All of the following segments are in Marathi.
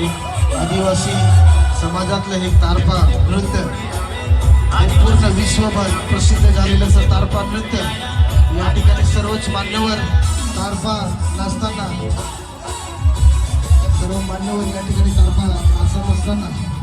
एक आदिवासी समाजातलं हे तारपा नृत्य पूर्ण विश्वभर प्रसिद्ध झालेलं असं तारपा नृत्य या ठिकाणी सर्वच मान्यवर तारपा नाचताना सर्व मान्यवर या ठिकाणी तारपा नाचत असताना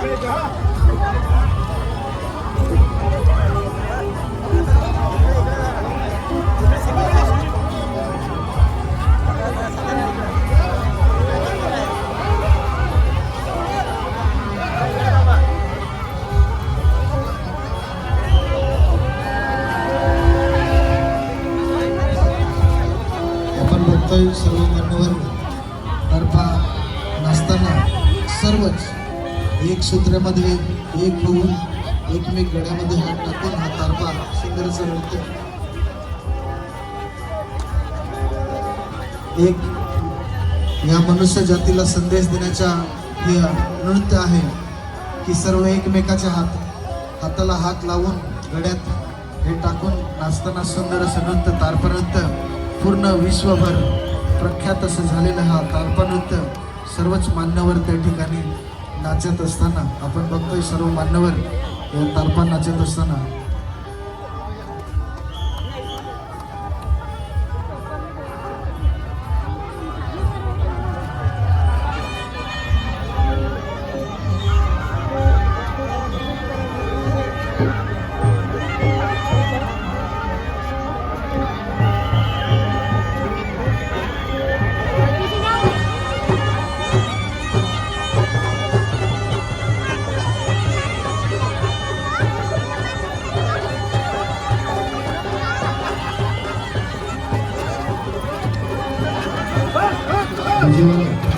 आपण बघतोय सर्व मान्यवर तारपा नाचताना सर्वच एक सूत्रामध्ये एक होऊन एकमेक गड्यामध्ये हात टाकून हा तारपा. सुंदर असं नृत्य एक या मनुष्य जातीला संदेश देण्याचा हे नृत्य आहे की सर्व एकमेकाच्या हात हाताला हात लावून गड्यात हे टाकून नाचताना सुंदर असं नृत्य तारपा नृत्य पूर्ण विश्वभर प्रख्यात असं झालेलं हा तारपा नृत्य सर्वच मान्यवर त्या ठिकाणी नाचत असताना आपण बघतोय सर्व मान्यवर या तारपा नाचत असताना. Спасибо.